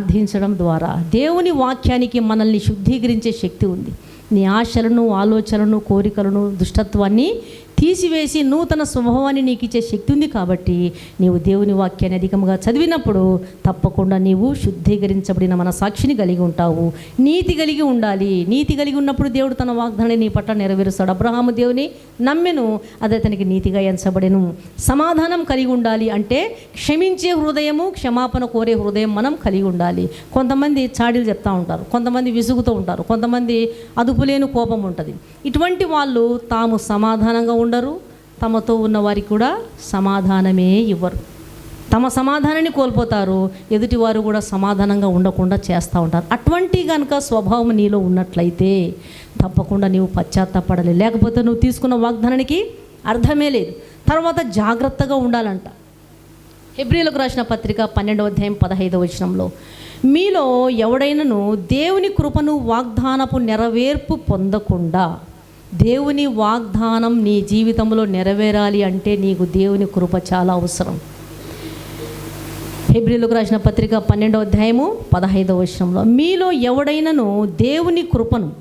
ప్రార్థించడం ద్వారా దేవుని వాక్యానికి మనల్ని శుద్ధీకరించే శక్తి ఉంది. నీ ఆశలను ఆలోచనలను కోరికలను దుష్టత్వాన్ని తీసివేసి నూతన స్వభావాన్ని నీకు ఇచ్చే శక్తి ఉంది కాబట్టి నీవు దేవుని వాక్యాన్ని అధికంగా చదివినప్పుడు తప్పకుండా నీవు శుద్ధీకరించబడిన మన సాక్షిని కలిగి ఉంటావు. నీతి కలిగి ఉండాలి. నీతి కలిగి ఉన్నప్పుడు దేవుడు తన వాగ్దానాన్ని నీ పట్ల నెరవేరుస్తాడు. అబ్రహాము దేవుని నమ్మెను. అది అతనికి నీతిగా ఎంచబడెను. సమాధానం కలిగి ఉండాలి అంటే క్షమించే హృదయము క్షమాపణ కోరే హృదయం మనం కలిగి ఉండాలి. కొంతమంది చాడీలు చెప్తా ఉంటారు. కొంతమంది విసుగుతూ ఉంటారు. కొంతమంది అదుపులేని కోపం ఉంటుంది. ఇటువంటి వాళ్ళు తాము సమాధానంగా ఉండరు. తమతో ఉన్న వారికి కూడా సమాధానమే ఇవ్వరు. తమ సమాధానాన్ని కోల్పోతారు. ఎదుటివారు కూడా సమాధానంగా ఉండకుండా చేస్తూ ఉంటారు. అటువంటి కనుక స్వభావం నీలో ఉన్నట్లయితే తప్పకుండా నీవు పశ్చాత్తాపడాలి. లేకపోతే నువ్వు తీసుకున్న వాగ్దానానికి అర్థమే లేదు. తర్వాత జాగ్రత్తగా ఉండాలంట. హెబ్రిలకు రాసిన పత్రిక పన్నెండవ అధ్యాయం పదహైదవ వచనంలో మీలో ఎవడైనను దేవుని కృపను వాగ్దానపు నెరవేర్పు పొందకుండా దేవుని వాగ్దానం నీ జీవితంలో నెరవేరాలి అంటే నీకు దేవుని కృప చాలా అవసరం. హెబ్రిలకు రాసిన పత్రిక పన్నెండవ అధ్యాయము పదహైదవ వచనంలో మీలో ఎవడైనను దేవుని కృపను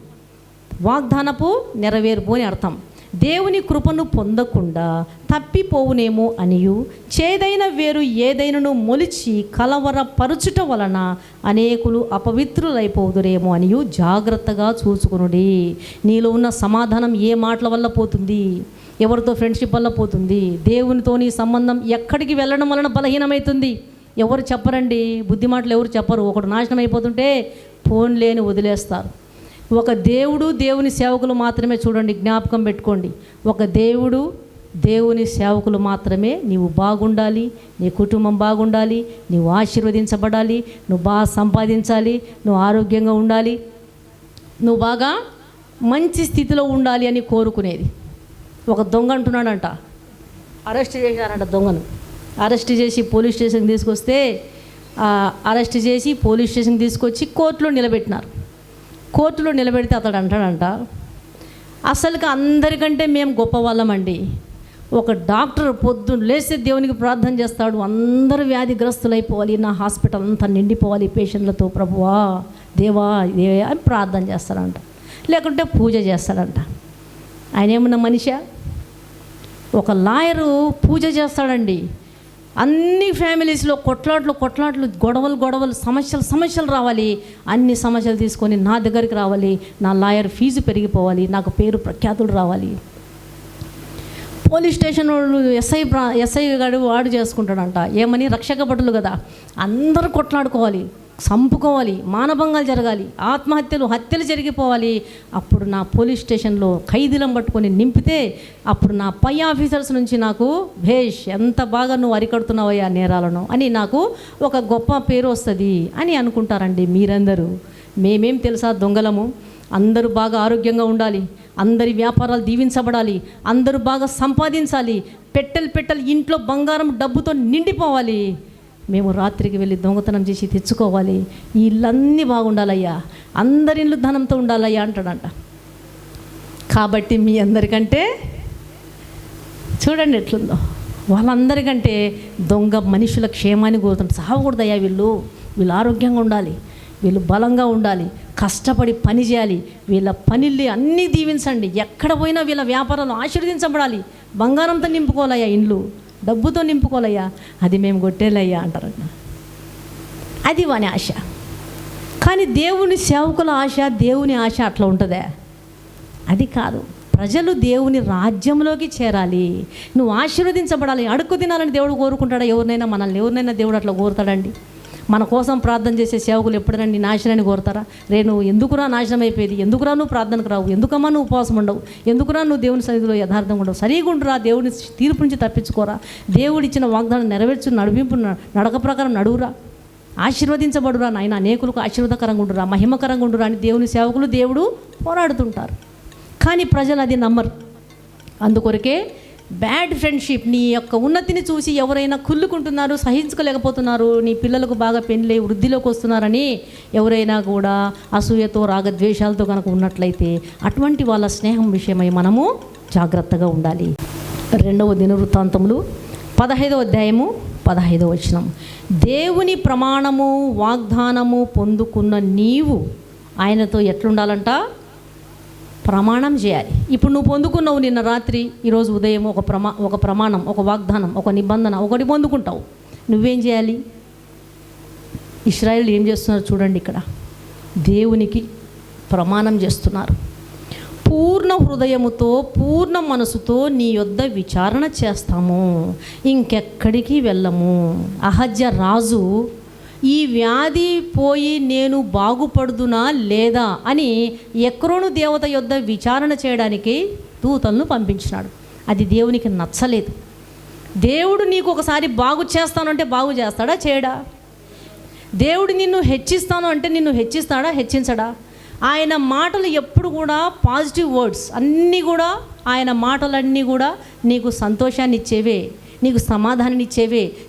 వాగ్దానపు నెరవేర్పు అని అర్థం. దేవుని కృపను పొందకుండా తప్పిపోవునేమో అనియు. చేదైన వేరు ఏదైనను మొలిచి కలవరపరుచుట వలన అనేకులు అపవిత్రులైపోదురేమో అనియు. జాగ్రత్తగా చూసుకునుడి. నీలో ఉన్న సమాధానం ఏ మాటల వల్ల పోతుంది? ఎవరితో ఫ్రెండ్షిప్ వల్ల పోతుంది? దేవునితో నీ సంబంధం ఎక్కడికి వెళ్ళడం వలన బలహీనమవుతుంది ఎవరు చెప్పరండి? బుద్ధి మాటలు ఎవరు చెప్పరు? ఒకడు నాశనం అయిపోతుంటే ఫోన్ లేని వదిలేస్తారు. ఒక దేవుడు దేవుని సేవకులు మాత్రమే చూడండి జ్ఞాపకం పెట్టుకోండి. ఒక దేవుడు దేవుని సేవకులు మాత్రమే నీవు బాగుండాలి నీ కుటుంబం బాగుండాలి నీవు ఆశీర్వదించబడాలి నువ్వు బాగా సంపాదించాలి నువ్వు ఆరోగ్యంగా ఉండాలి నువ్వు బాగా మంచి స్థితిలో ఉండాలి అని కోరుకునేది. ఒక దొంగ అంటున్నాడంట. అరెస్ట్ చేశారంట దొంగను. అరెస్ట్ చేసి పోలీస్ స్టేషన్కి తీసుకొస్తే అరెస్ట్ చేసి పోలీస్ స్టేషన్కి తీసుకొచ్చి కోర్టులో నిలబెట్టినారు. కోర్టులో నిలబెడితే అతడు అంటాడంట అసలుకి అందరికంటే మేము గొప్ప వాళ్ళమండి ఒక డాక్టర్ పొద్దున్న లేస్తే దేవునికి ప్రార్థన చేస్తాడు అందరు వ్యాధిగ్రస్తులైపోవాలి నా హాస్పిటల్ అంతా నిండిపోవాలి పేషెంట్లతో ప్రభువా దేవా దేవా అని ప్రార్థన చేస్తాడంట. లేకుంటే పూజ చేస్తాడంట. ఆయన ఏమన్నా మనిషా? ఒక లాయరు పూజ చేస్తాడండి. అన్ని ఫ్యామిలీస్లో కొట్లాట్లు కొట్లాట్లు గొడవలు గొడవలు సమస్యలు సమస్యలు రావాలి. అన్ని సమస్యలు తీసుకొని నా దగ్గరికి రావాలి. నా లాయర్ ఫీజు పెరిగిపోవాలి. నాకు పేరు ప్రఖ్యాతులు రావాలి. పోలీస్ స్టేషన్ వాళ్ళు ఎస్ఐ ప్రా ఎస్ఐ గారు వాడు చేసుకుంటాడంట. ఏమని? రక్షక భటులు కదా. అందరూ కొట్లాడుకోవాలి. చంపుకోవాలి మానభంగాలు జరగాలి ఆత్మహత్యలు హత్యలు జరిగిపోవాలి. అప్పుడు నా పోలీస్ స్టేషన్లో ఖైదీలను పట్టుకొని నింపితే అప్పుడు నా పై ఆఫీసర్స్ నుంచి నాకు భేష్ ఎంత బాగా నువ్వు అరికడుతున్నావయ్యా నేరాలను? అని నాకు ఒక గొప్ప పేరు వస్తుంది అని అనుకుంటారండి మీరందరూ. మేమేం తెలుసా దొంగలము? అందరూ బాగా ఆరోగ్యంగా ఉండాలి అందరి వ్యాపారాలు దీవించబడాలి అందరూ బాగా సంపాదించాలి పెట్టెలు పెట్టెలు ఇంట్లో బంగారం డబ్బుతో నిండిపోవాలి. మేము రాత్రికి వెళ్ళి దొంగతనం చేసి తెచ్చుకోవాలి. ఈ ఇల్లన్నీ బాగుండాలయ్యా. అందరి ఇల్లు ధనంతో ఉండాలయ్యా అంటాడంట. కాబట్టి మీ అందరికంటే చూడండి ఎట్లుందో. వాళ్ళందరికంటే దొంగ మనుషుల క్షేమాన్ని కోరుతుంటారు సాగకూడదయ్యా వీళ్ళు. వీళ్ళు ఆరోగ్యంగా ఉండాలి. వీళ్ళు బలంగా ఉండాలి. కష్టపడి పని చేయాలి. వీళ్ళ పనిల్ని అన్నీ దీవించండి. ఎక్కడ పోయినా వీళ్ళ వ్యాపారాలు ఆశీర్వదించబడాలి. బంగారంతో నింపుకోవాలయ్యా ఇండ్లు. డబ్బుతో నింపుకోలేయ్యా అది మేము కొట్టేలయ్యా అంటారు. అది వాని ఆశ. కానీ దేవుని సేవకుల ఆశ దేవుని ఆశ అట్లా ఉంటుందా. అది కాదు. ప్రజలు దేవుని రాజ్యంలోకి చేరాలి. నువ్వు ఆశీర్వదించబడాలి. అడుక్కు తినాలని దేవుడు కోరుకుంటాడా? ఎవరినైనా మనల్ని ఎవరినైనా దేవుడు అట్లా కోరుతాడండి మన కోసం ప్రార్థన చేసే సేవకులు ఎప్పుడైనా నీ నాశనాన్ని కోరుతారా? రే నువ్వు ఎందుకురా నాశనం అయిపోయేది? ఎందుకురా నువ్వు ప్రార్థనకు రావు? ఎందుకమ్మా నువ్వు ఉపవాసం ఉండవు? ఎందుకురా నువ్వు దేవుని సన్నిధిలో యథార్థంగా ఉండవు? సరిగా ఉండురా దేవుని తీర్పు నుంచి తప్పించుకోరా. దేవుడిచ్చిన వాగ్దానం నెరవేర్చు నడిపింపు న- నడక ప్రకారం నడువురా. ఆశీర్వదించబడురా నాయన. అనేకులకు ఆశీర్వదకరంగా ఉండురా మహిమకరంగా ఉండురా అని దేవుని సేవకులు దేవుడు పోరాడుతుంటారు. కానీ ప్రజలు అది నమ్మరు. అందుకొరకే బ్యాడ్ ఫ్రెండ్షిప్ నీ యొక్క ఉన్నతిని చూసి ఎవరైనా కుళ్ళుకుంటున్నారు సహించుకోలేకపోతున్నారు నీ పిల్లలకు బాగా పెళ్ళి వృద్ధిలోకి వస్తున్నారని ఎవరైనా కూడా అసూయతో రాగద్వేషాలతో కనుక ఉన్నట్లయితే అటువంటి వాళ్ళ స్నేహం విషయమై మనము జాగ్రత్తగా ఉండాలి. రెండవ దినవృత్తాంతములు పదహైదవ అధ్యాయము పదహైదవ వచనం. దేవుని ప్రమాణము వాగ్దానము పొందుకున్న నీవు ఆయనతో ఎట్లుండాలంట? ప్రమాణం చేయాలి. ఇప్పుడు నువ్వు పొందుకున్నావు నిన్న రాత్రి ఈరోజు ఉదయం ఒక ప్రమా ఒక ప్రమాణం ఒక వాగ్దానం ఒక నిబంధన ఒకటి పొందుకుంటావు. నువ్వేం చేయాలి? ఇస్రాయల్ ఏం చేస్తున్నారు చూడండి ఇక్కడ. దేవునికి ప్రమాణం చేస్తున్నారు. పూర్ణ హృదయముతో పూర్ణ మనసుతో నీ యొద్ద విచారణ చేస్తాము. ఇంకెక్కడికి వెళ్ళము. అహజ్య రాజు ఈ వ్యాధి పోయి నేను బాగుపడుదునా లేదా అని ఎక్రోను దేవత యొద్ద విచారణ చేయడానికి దూతలను పంపించినాడు. అది దేవునికి నచ్చలేదు. దేవుడు నీకు ఒకసారి బాగు చేస్తానంటే బాగు చేస్తాడా? చేయడా? దేవుడు నిన్ను హెచ్చిస్తాను అంటే నిన్ను హెచ్చిస్తాడా? హెచ్చించడా? ఆయన మాటలు ఎప్పుడు కూడా పాజిటివ్ వర్డ్స్ అన్నీ కూడా ఆయన మాటలన్నీ కూడా నీకు సంతోషాన్ని ఇచ్చేవే నీకు సమాధానాన్ని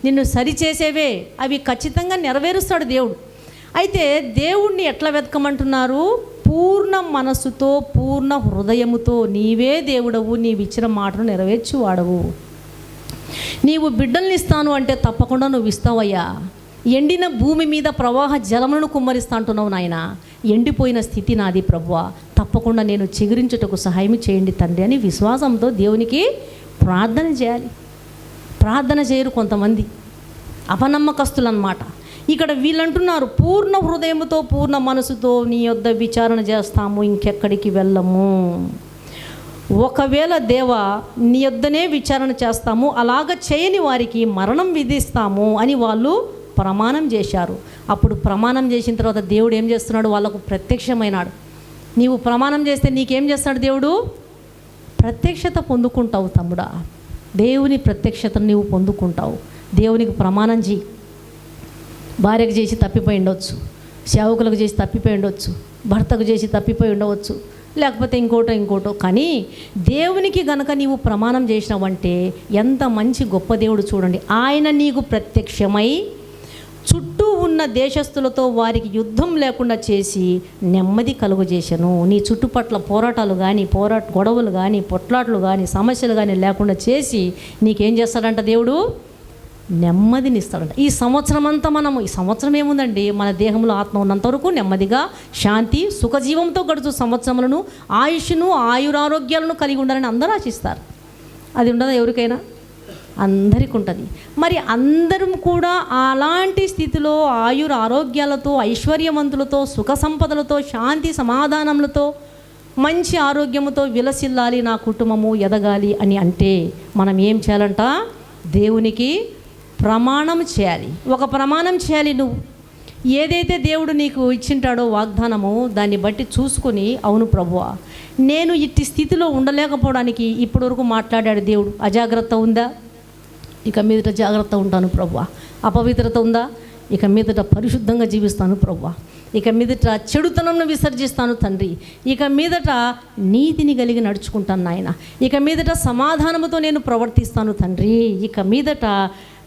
నిన్ను సరిచేసేవే అవి ఖచ్చితంగా నెరవేరుస్తాడు దేవుడు. అయితే దేవుణ్ణి ఎట్లా వెతకమంటున్నారు? పూర్ణ మనస్సుతో పూర్ణ హృదయముతో నీవే దేవుడవు నీవు ఇచ్చిన మాటను నెరవేర్చి వాడవు నీవు బిడ్డల్ని ఇస్తాను అంటే తప్పకుండా నువ్వు ఇస్తావయ్యా ఎండిన భూమి మీద ప్రవాహ జలములను కుమ్మరిస్తా అంటున్నావు నాయన. ఎండిపోయిన స్థితి నాది ప్రభువ. తప్పకుండా నేను చిగురించుటకు సహాయం చేయండి తండ్రి అని విశ్వాసంతో దేవునికి ప్రార్థన చేయాలి. ప్రార్థన చేయరు కొంతమంది. అపనమ్మకస్తులు అన్నమాట ఇక్కడ వీళ్ళంటున్నారు పూర్ణ హృదయంతో పూర్ణ మనసుతో నీ యొద్ద విచారణ చేస్తాము ఇంకెక్కడికి వెళ్ళము. ఒకవేళ దేవ నీ యొద్దనే విచారణ చేస్తాము అలాగ చేయని వారికి మరణం విధిస్తాము అని వాళ్ళు ప్రమాణం చేశారు. అప్పుడు ప్రమాణం చేసిన తర్వాత దేవుడు ఏం చేస్తున్నాడు? వాళ్ళకు ప్రత్యక్షమైనాడు. నీవు ప్రమాణం చేస్తే నీకేం చేస్తున్నాడు దేవుడు? ప్రత్యక్షత పొందుకుంటావు తమ్ముడా. దేవుని ప్రత్యక్షతను నీవు పొందుకుంటావు. దేవునికి ప్రమాణం చేయి భార్యకు చేసి తప్పిపోయి ఉండవచ్చు సేవకులకు చేసి తప్పిపోయి ఉండవచ్చు భర్తకు చేసి తప్పిపోయి ఉండవచ్చు. లేకపోతే ఇంకోటో ఇంకోటో. కానీ దేవునికి గనక నీవు ప్రమాణం చేసినావంటే ఎంత మంచి గొప్ప దేవుడు చూడండి. ఆయన నీకు ప్రత్యక్షమై ఉన్న దేశస్తులతో వారికి యుద్ధం లేకుండా చేసి నెమ్మది కలుగజేశాను. నీ చుట్టుపట్ల పోరాటాలు కానీ పోరాట గొడవలు కానీ పొట్లాట్లు కానీ సమస్యలు కానీ లేకుండా చేసి నీకేం చేస్తాడంట దేవుడు? నెమ్మదిని ఇస్తాడంట ఈ సంవత్సరం అంతా మనము ఈ సంవత్సరం ఏముందండి? మన దేహంలో ఆత్మ ఉన్నంత వరకు నెమ్మదిగా శాంతి సుఖజీవంతో గడుచు సంవత్సరములను ఆయుష్ను ఆయురారోగ్యాలను కలిగి ఉండాలని అందరూ ఆశిస్తారు. అది ఉండదా ఎవరికైనా? అందరికి ఉంటుంది మరి అందరం కూడా అలాంటి స్థితిలో ఆయుర ఆరోగ్యాలతో ఐశ్వర్యవంతులతో సుఖ సంపదలతో శాంతి సమాధానములతో మంచి ఆరోగ్యముతో విలసిల్లాలి నా కుటుంబము ఎదగాలి అని అంటే మనం ఏం చేయాలంట? దేవునికి ప్రమాణం చేయాలి. ఒక ప్రమాణం చేయాలి నువ్వు. ఏదైతే దేవుడు నీకు ఇచ్చింటాడో వాగ్దానము దాన్ని బట్టి చూసుకొని అవును ప్రభువా. నేను ఇట్టి స్థితిలో ఉండలేకపోవడానికి ఇప్పటివరకు మాట్లాడాడు దేవుడు. అజాగ్రత్త ఉందా? ఇక మీదట జాగ్రత్త ఉంటాను ప్రభువ అపవిత్రత ఉందా? ఇక మీదట పరిశుద్ధంగా జీవిస్తాను ప్రభువ ఇక మీదట చెడుతనంను విసర్జిస్తాను తండ్రి. ఇక మీదట నీతిని కలిగి నడుచుకుంటాను నాయన. ఇక మీదట సమాధానముతో నేను ప్రవర్తిస్తాను తండ్రి. ఇక మీదట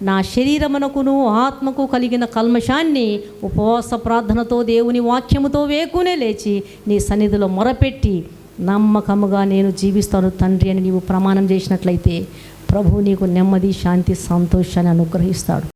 నా శరీరమునకును ఆత్మకు కలిగిన కల్మషాన్ని ఉపవాస ప్రార్థనతో దేవుని వాక్యముతో వేకునే లేచి నీ సన్నిధిలో మొరపెట్టి నమ్మకముగా నేను జీవిస్తాను తండ్రి అని నీవు ప్రమాణం చేసినట్లయితే ప్రభు నీకు నెమ్మది శాంతి సంతోషాన్ని అనుగ్రహిస్తాడు.